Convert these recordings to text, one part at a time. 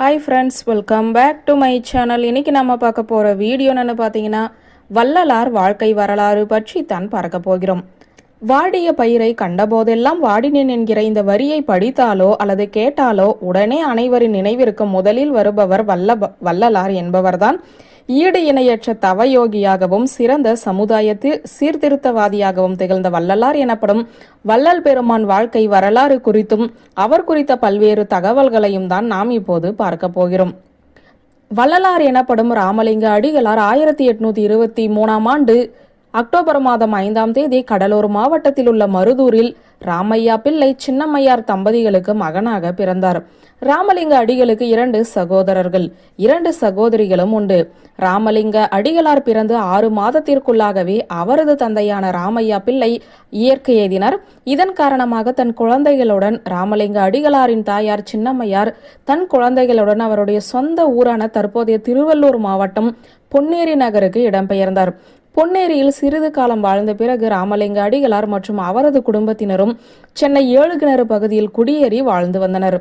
Hi friends welcome back to my channel இன்றைக்கி நம்ம பார்க்க போகிற வீடியோ பார்த்தீங்கன்னா வள்ளலார் வாழ்க்கை வரலாறு பற்றி தான் பார்க்க போகிறோம். வாடிய பயிரை கண்டபோதெல்லாம் வாடினேன் என்கிற இந்த வரியை படித்தாலோ அல்லது கேட்டாலோ உடனே அனைவரின் நினைவிற்கு முதலில் வருபவர் வல்ல வள்ளலார் என்பவர்தான். ஈடு இணையற்ற தவயோகியாகவும் சிறந்த சமுதாயத்தில் சீர்திருத்தவாதியாகவும் திகழ்ந்த வள்ளலார் எனப்படும் வள்ளல் பெருமான் வாழ்க்கை வரலாறு குறித்தும் அவர் குறித்த பல்வேறு தகவல்களையும் தான் நாம் இப்போது பார்க்க போகிறோம். வள்ளலார் எனப்படும் ராமலிங்க அடிகளார் ஆயிரத்தி எட்நூத்தி இருபத்தி மூணாம் ஆண்டு அக்டோபர் மாதம் ஐந்தாம் தேதி கடலூர் மாவட்டத்தில் உள்ள மருதூரில் ராமையா பிள்ளை சின்னம்மையார் தம்பதிகளுக்கு மகனாக பிறந்தார். ராமலிங்க அடிகளுக்கு இரண்டு சகோதரர்கள் இரண்டு சகோதரிகளும் உண்டு. ராமலிங்க அடிகளார் பிறந்து ஆறு மாதத்திற்குள்ளாகவே அவரது தந்தையான ராமையா பிள்ளை இயற்கை எய்தினார். இதன் காரணமாக தன் குழந்தைகளுடன் ராமலிங்க அடிகளாரின் தாயார் சின்னம்மையார் தன் குழந்தைகளுடன் அவருடைய சொந்த ஊரான தற்போதைய திருவள்ளூர் மாவட்டம் பொன்னேரி நகருக்கு இடம்பெயர்ந்தார். பொன்னேரியில் சிறிது காலம் வாழ்ந்த பிறகு ராமலிங்க அடிகளார் மற்றும் அவரது குடும்பத்தினரும் சென்னை ஏழு கிணறு பகுதியில் குடியேறி வாழ்ந்து வந்தனர்.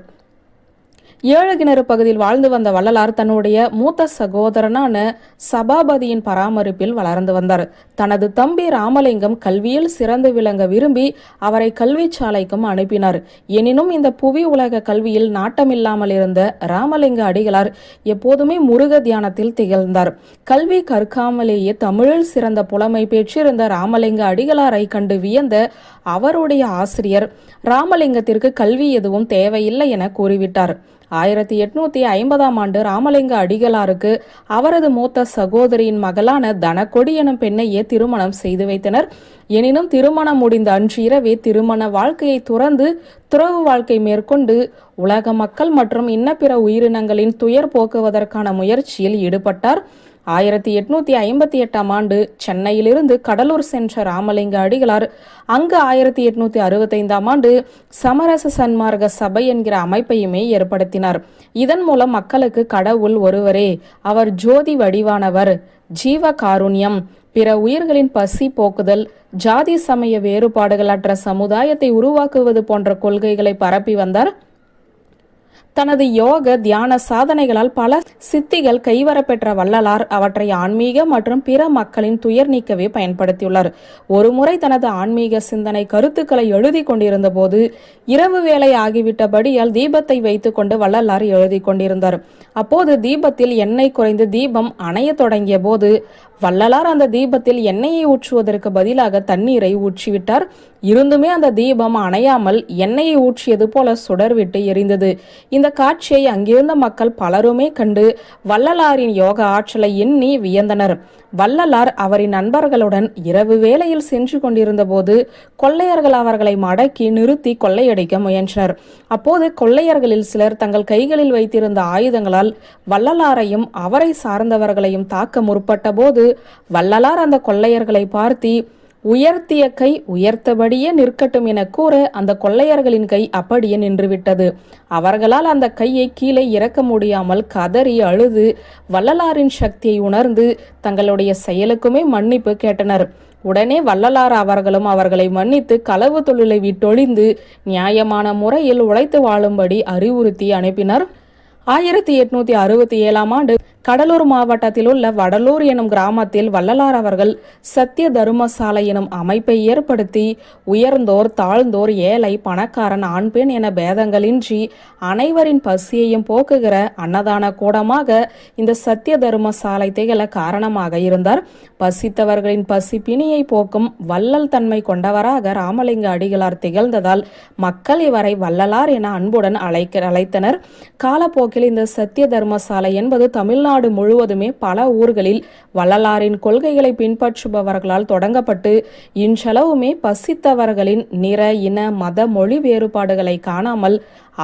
ஏழு கிணறு பகுதியில் வாழ்ந்து வந்த வள்ளலார் தன்னுடைய மூத்த சகோதரனான சபாபதியின் பராமரிப்பில் வளர்ந்து வந்தார். தனது தம்பி ராமலிங்கம் கல்வியில் சிறந்து விளங்க விரும்பி அவரை கல்வி சாலைக்கும் அனுப்பினார். எனினும் இந்த புவி உலக கல்வியில் நாட்டமில்லாமல் இருந்த ராமலிங்க அடிகளார் எப்போதுமே முருக தியானத்தில் திகழ்ந்தார். கல்வி கற்காமலேயே தமிழில் சிறந்த புலமை பெற்றிருந்த ராமலிங்க அடிகளாரை கண்டு வியந்த அவருடைய ஆசிரியர் ராமலிங்கத்திற்கு கல்வி எதுவும் தேவையில்லை என கூறிவிட்டார். ஆயிரத்தி எட்நூத்தி ஐம்பதாம் ஆண்டு ராமலிங்க அடிகளாருக்கு அவரது மூத்த சகோதரியின் மகளான தனக்கொடி எனும் பெண்ணையே திருமணம் செய்து வைத்தனர். எனினும் திருமணம் முடிந்த அன்று இரவே திருமண வாழ்க்கையை துறந்து துறவு வாழ்க்கை மேற்கொண்டு உலக மக்கள் மற்றும் இன்னபிற உயிரினங்களின் துயர் போக்குவதற்கான முயற்சியில் ஈடுபட்டார். ஆயிரத்தி எட்நூத்தி ஐம்பத்தி எட்டாம் ஆண்டு சென்னையிலிருந்து கடலூர் சென்ற ராமலிங்க அடிகளார் அங்கு ஆயிரத்தி எட்நூத்தி அறுபத்தைந்தாம் ஆண்டு சமரச சன்மார்க்க சபை என்கிற அமைப்பையுமே ஏற்படுத்தினார். இதன் மூலம் மக்களுக்கு கடவுள் ஒருவரே அவர் ஜோதி வடிவானவர் ஜீவ காருண்யம் பிற உயிர்களின் பசி போக்குதல் ஜாதி சமய வேறுபாடுகளற்ற சமுதாயத்தை உருவாக்குவது போன்ற கொள்கைகளை பரப்பி வந்தார் தனது யோக தியான சாதனைகளால் பல சித்திகள் கைவரப்பெற்ற வள்ளலார் அவற்றை ஆன்மீக மற்றும் பிற மக்களின் துயர் நீக்கவே பயன்படுத்தியுள்ளார். ஒருமுறை தனது ஆன்மீக சிந்தனை கருத்துக்களை எழுதி கொண்டிருந்த போது இரவு வேலை ஆகிவிட்டபடியால் தீபத்தை வைத்துக் கொண்டு வள்ளலார் எழுதி கொண்டிருந்தார். அப்போது தீபத்தில் எண்ணெய் குறைந்து தீபம் அணைய தொடங்கிய போது வள்ளலார் அந்த தீபத்தில் எண்ணெயை ஊற்றுவதற்கு பதிலாக தண்ணீரை ஊற்றிவிட்டார். இருந்துமே அந்த தீபம் அணையாமல் எண்ணெயை ஊற்றியது போல சுடர்விட்டு எரிந்தது. இந்த காட்சியை அங்கிருந்த மக்கள் பலருமே கண்டு வள்ளலாரின் யோக ஆற்றலை எண்ணி வியந்தனர். வள்ளலார் அவரின் நண்பர்களுடன் இரவு வேளையில் சென்று கொண்டிருந்தபோது கொள்ளையர்கள் அவர்களை மடக்கி நிறுத்தி கொள்ளையடிக்க முயன்றனர். அப்போது கொள்ளையர்களில் சிலர் தங்கள் கைகளில் வைத்திருந்த ஆயுதங்களால் வள்ளலாரையும் அவரை சார்ந்தவர்களையும் தாக்க முற்பட்ட போது வள்ளலார் அந்த கொள்ளையர்களை பார்த்தி உயர்த்திய கை உயர்த்தபடியே நிற்கட்டும் என கூற அந்த கொள்ளையர்களின் கை அப்படியே நின்றுவிட்டது. அவர்களால் அந்த கையை கீழே இறக்க முடியாமல் கதறி அழுது வள்ளலாரின் சக்தியை உணர்ந்து தங்களுடைய செயலுக்குமே மன்னிப்பு கேட்டனர். உடனே வள்ளலார் அவர்களும் அவர்களை மன்னித்து களவு தொழிலை விட்டொழிந்து நியாயமான முறையில் உழைத்து வாழும்படி அறிவுறுத்தி அனுப்பினர். ஆயிரத்தி எட்நூத்தி அறுபத்தி ஏழாம் ஆண்டு கடலூர் மாவட்டத்தில் உள்ள வடலூர் எனும் கிராமத்தில் வள்ளலார் அவர்கள் சத்திய தர்மசாலை எனும் அமைப்பை ஏற்படுத்தி உயர்ந்தோர் தாழ்ந்தோர் ஏழை பணக்காரன் ஆண் பெண் என பேதங்களின்றி அனைவரின் பசியையும் போக்குகிற அன்னதான கூடமாக இந்த சத்திய தர்மசாலை திகழ காரணமாக இருந்தார். பசித்தவர்களின் பசி பிணியை போக்கும் வள்ளல் தன்மை கொண்டவராக ராமலிங்க அடிகளார் திகழ்ந்ததால் மக்கள் இவரை வள்ளலார் என அன்புடன் அழைக்க அழைத்தனர். காலப்போக்கில் இந்த சத்திய தர்மசாலை என்பது தமிழ்நாடு தமிழ்நாடு முழுவதுமே பல ஊர்களில் வள்ளலாரின் கொள்கைகளை பின்பற்றுபவர்களால் தொடங்கப்பட்டு இன்றளவுமே பசித்தவர்களின் நிற இன மத மொழி வேறுபாடுகளை காணாமல்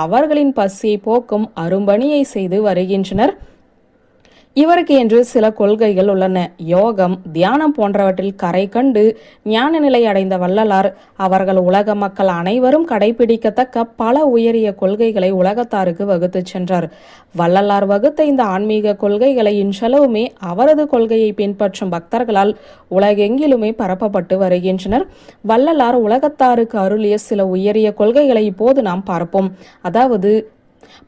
அவர்களின் பசியை போக்கும் அரும்பணியை செய்து வருகின்றனர். இவருக்கு என்று சில கொள்கைகள் உள்ளன. யோகம் தியானம் போன்றவற்றில் கரை கண்டு ஞான நிலை அடைந்த வள்ளலார். அவர்கள் உலக மக்கள் அனைவரும் கடைபிடிக்கத்தக்க பல உயரிய கொள்கைகளை உலகத்தாருக்கு வகுத்து சென்றார். வள்ளலார் வகுத்த இந்த ஆன்மீக கொள்கைகளை இன்றளவுமே அவரது கொள்கையை பின்பற்றும் பக்தர்களால் உலகெங்கிலுமே பரப்பப்பட்டு வருகின்றனர். வள்ளலார் உலகத்தாருக்கு அருளிய சில உயரிய கொள்கைகளை இப்போது நாம் பார்ப்போம். அதாவது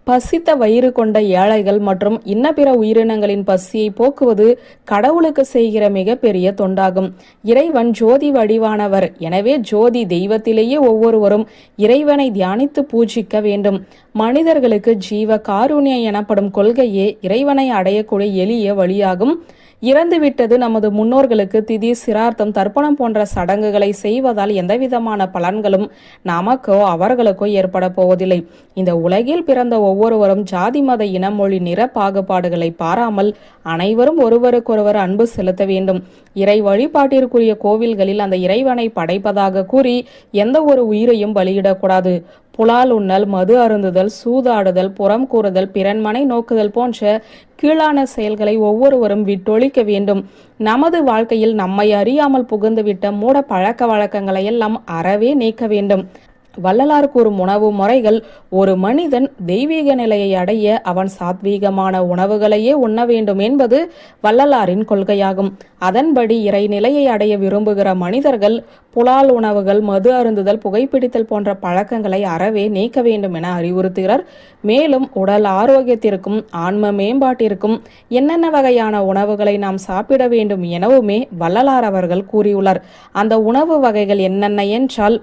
பசித்த வயிறு கொண்ட ஏழைகள் மற்றும் இன்னபிற உயிரினங்களின் பசியை போக்குவது கடவுளுக்கு செய்கிற மிகப்பெரிய தொண்டாகும். இறைவன் ஜோதி வடிவானவர். எனவே ஜோதி தெய்வத்திலேயே ஒவ்வொருவரும் இறைவனை தியானித்து பூஜிக்க வேண்டும். மனிதர்களுக்கு ஜீவ காருண்யம் எனப்படும் கொள்கையே இறைவனை அடையக்கூடிய எளிய வழியாகும். இறந்துவிட்டது நமது முன்னோர்களுக்கு திதி சிரார்த்தம் தர்ப்பணம் போன்ற சடங்குகளை செய்வதால் எந்தவிதமான பலன்களும் நமக்கோ அவர்களுக்கோ ஏற்பட போவதில்லை. இந்த உலகில் பிறந்த ஒவ்வொருவரும் ஜாதி மத இனம் மொழி நிற பாகுபாடுகளை பாராமல் அனைவரும் ஒருவருக்கொருவர் அன்பு செலுத்த வேண்டும். இறை வழிபாட்டிற்குரிய கோவில்களில் அந்த இறைவனை படைப்பதாக கூறி எந்த ஒரு உயிரையும் பலியிடக்கூடாது. புலால் உண்ணல் மது அருந்துதல் சூதாடுதல் புறம் கூறுதல் பிறன்மனை நோக்குதல் போன்ற கீழான செயல்களை ஒவ்வொருவரும் விட்டொழிக்க வேண்டும். நமது வாழ்க்கையில் நம்மை அறியாமல் புகுந்துவிட்ட மூட பழக்க வழக்கங்களை எல்லாம் அறவே நீக்க வேண்டும். வள்ளலார் கூறும் உணவு முறைகள் ஒரு மனிதன் தெய்வீக நிலையை அடைய அவன் சாத்வீகமான உணவுகளையே உண்ண வேண்டும் என்பது வள்ளலாரின் கொள்கையாகும். அதன்படி இறை நிலையை அடைய விரும்புகிற மனிதர்கள் புலால் உணவுகள் மது அருந்துதல் புகைப்பிடித்தல் போன்ற பழக்கங்களை அறவே நீக்க வேண்டும் என அறிவுறுத்துகிறார். மேலும் உடல் ஆரோக்கியத்திற்கும் ஆன்ம மேம்பாட்டிற்கும் என்னென்ன வகையான உணவுகளை நாம் சாப்பிட வேண்டும் எனவுமே வள்ளலார் அவர்கள் கூறியுள்ளார். அந்த உணவு வகைகள் என்னென்ன என்றால்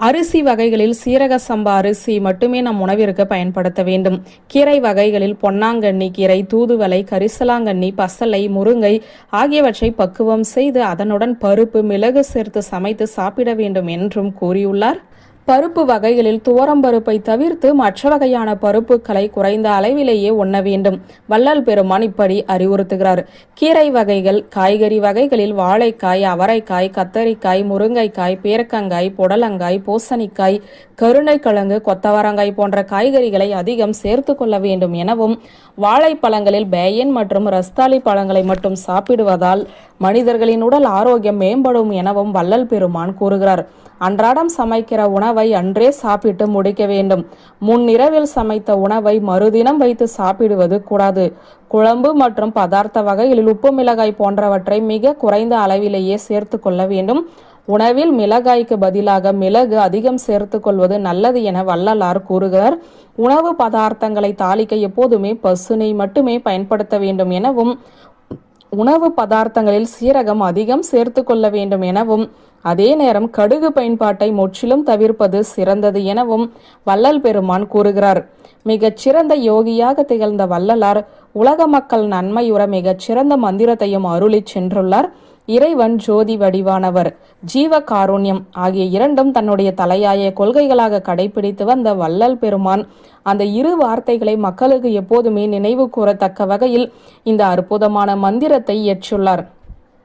அரிசி வகைகளில் சீரக சம்பா அரிசி மட்டுமே நம் உணவிற்கு பயன்படுத்த வேண்டும். கீரை வகைகளில் பொன்னாங்கண்ணி கீரை தூதுவளை கரிசலாங்கண்ணி பசலை முருங்கை ஆகியவற்றை பக்குவம் செய்து அதனுடன் பருப்பு மிளகு சேர்த்து சமைத்து சாப்பிட வேண்டும் என்றும் கூறியுள்ளார். பருப்பு வகைகளில் துவரம்பருப்பை தவிர்த்து மற்ற வகையான பருப்புகளை குறைந்த அளவிலேயே உண்ண வேண்டும். வள்ளல் பெருமான் இப்படி அறிவுறுத்துகிறார். கீரை வகைகள் காய்கறி வகைகளில் வாழைக்காய் அவரைக்காய் கத்தரிக்காய் முருங்கைக்காய் பேரக்கங்காய் புடலங்காய் பூசணிக்காய் கருணைக்கிழங்கு கொத்தவரங்காய் போன்ற காய்கறிகளை அதிகம் சேர்த்து கொள்ள வேண்டும் எனவும் வாழைப்பழங்களில் பேயன் மற்றும் ரஸ்தாலி பழங்களை மட்டும் சாப்பிடுவதால் மனிதர்களின் உடல் ஆரோக்கியம் மேம்படும் எனவும் வள்ளல் பெருமான் கூறுகிறார். அன்றாடம் சமைக்கிற உணவை அன்றே சாப்பிட்டு முடிக்க வேண்டும். முன்னிரவில் சமைத்த உணவை மறுதினம் வைத்து சாப்பிடுவது கூடாது. குழம்பு மற்றும் பதார்த்த வகைகளில் உப்பு மிளகாய் போன்றவற்றை மிக குறைந்த அளவிலேயே சேர்த்து கொள்ள வேண்டும். உணவில் மிளகாய்க்கு பதிலாக மிளகு அதிகம் சேர்த்து கொள்வது நல்லது என வள்ளலார் கூறுகிறார். உணவு பதார்த்தங்களை தாளிக்க எப்போதுமே பசுனை மட்டுமே பயன்படுத்த வேண்டும் எனவும் உணவு பதார்த்தங்களில் சீரகம் அதிகம் சேர்த்து கொள்ள வேண்டும் எனவும் அதே நேரம் கடுகு பயன்பாட்டை முற்றிலும் தவிர்ப்பது சிறந்தது எனவும் வள்ளல் பெருமான் கூறுகிறார். மிகச் சிறந்த யோகியாக திகழ்ந்த வள்ளலார் உலக மக்கள் நன்மையுற மிகச் சிறந்த மந்திரத்தையும் அருளிச் சென்றுள்ளார். இறைவன் ஜோதி வடிவானவர். ஜீவ காருண்யம் ஆகிய இரண்டும் தன்னுடைய தலையாய கொள்கைகளாக கடைபிடித்து வந்த வள்ளல் பெருமான். அந்த இரு வார்த்தைகளை மக்களுக்கு எப்போதுமே நினைவு கூறத்தக்க வகையில் இந்த அற்புதமான மந்திரத்தை இயற்றுள்ளார்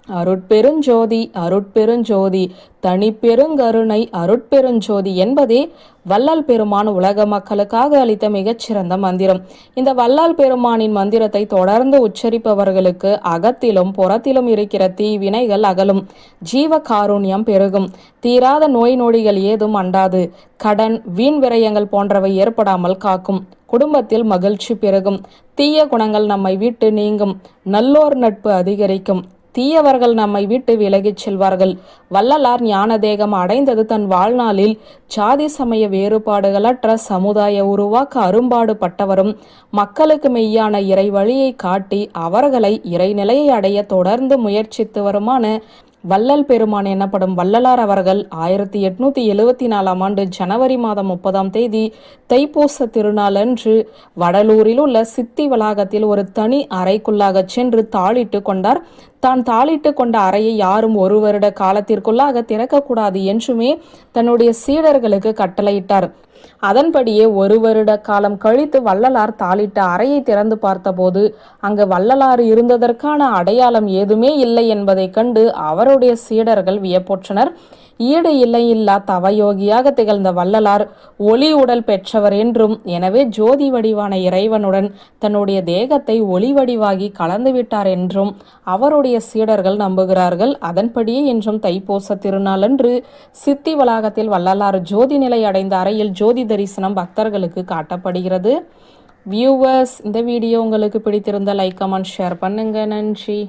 அருட்பெருஞ்சோதி அருட்பெருஞ்சோதி தனி பெருங்கருணை அருட்பெருஞ்சோதி என்பதே வல்லால் பெருமான் உலக மக்களுக்காக அளித்த மிகச்சிறந்த மந்திரம். இந்த வல்லால் பெருமானின் மந்திரத்தை தொடர்ந்து உச்சரிப்பவர்களுக்கு அகத்திலும் புறத்திலும் இருக்கிற தீவினைகள் அகலும். ஜீவ காருண்யம் பெருகும். தீராத நோய் நொடிகள் ஏதும் அண்டாது. கடன் வீண் விரயங்கள் போன்றவை ஏற்படாமல் காக்கும். குடும்பத்தில் மகிழ்ச்சி பெருகும். தீய குணங்கள் நம்மை விட்டு நீங்கும். நல்லோர் நட்பு அதிகரிக்கும். தீயவர்கள் நம்மை விட்டு விலகிச் செல்வார்கள். வள்ளலார் ஞானதேகம் அடைந்தது தன் வாழ்நாளில் சாதி சமய வேறுபாடுகளற்ற சமுதாய உருவாக்க அரும்பாடு பட்டவரும் மக்களுக்கு மெய்யான இறை வழியை காட்டி அவர்களை இறைநிலையை அடைய தொடர்ந்து முயற்சித்து வருமான வள்ளல் பெருமான் எனப்படும் வள்ளலார் அவர்கள் ஆயிரத்தி எட்நூத்தி எழுவத்தி நாலாம் ஆண்டு ஜனவரி மாதம் முப்பதாம் தேதி தைப்பூச திருநாளன்று வடலூரில் உள்ள சித்தி வளாகத்தில் ஒரு தனி அறைக்குள்ளாக சென்று தாளிட்டு கொண்டார். தான் தாளிட்டு கொண்ட அறையை யாரும் ஒரு வருட காலத்திற்குள்ளாக திறக்கக்கூடாது என்றுமே தன்னுடைய சீடர்களுக்கு கட்டளையிட்டார். அதன்படியே ஒரு வருட காலம் கழித்து வள்ளலார் தாளிட்ட அறையை திறந்து பார்த்தபோது அங்கு வள்ளலார் இருந்ததற்கான அடையாளம் ஏதுமே இல்லை என்பதைக் கண்டு அவருடைய சீடர்கள் வியப்போற்றனர். ஈடு இல்லையில்லா தவயோகியாக திகழ்ந்த வள்ளலார் ஒளி உடல் பெற்றவர் என்றும் எனவே ஜோதி வடிவான இறைவனுடன் தன்னுடைய தேகத்தை ஒளி வடிவாகி கலந்துவிட்டார் என்றும் அவருடைய சீடர்கள் நம்புகிறார்கள். அதன்படியே என்றும் தைப்பூச திருநாளன்று சித்தி வளாகத்தில் வள்ளலார் ஜோதி நிலை அடைந்த அறையில் ஜோதி தரிசனம் பக்தர்களுக்கு காட்டப்படுகிறது. வியூவர்ஸ் இந்த வீடியோ உங்களுக்கு பிடித்திருந்த லைக் கமெண்ட் ஷேர் பண்ணுங்க. நன்றி.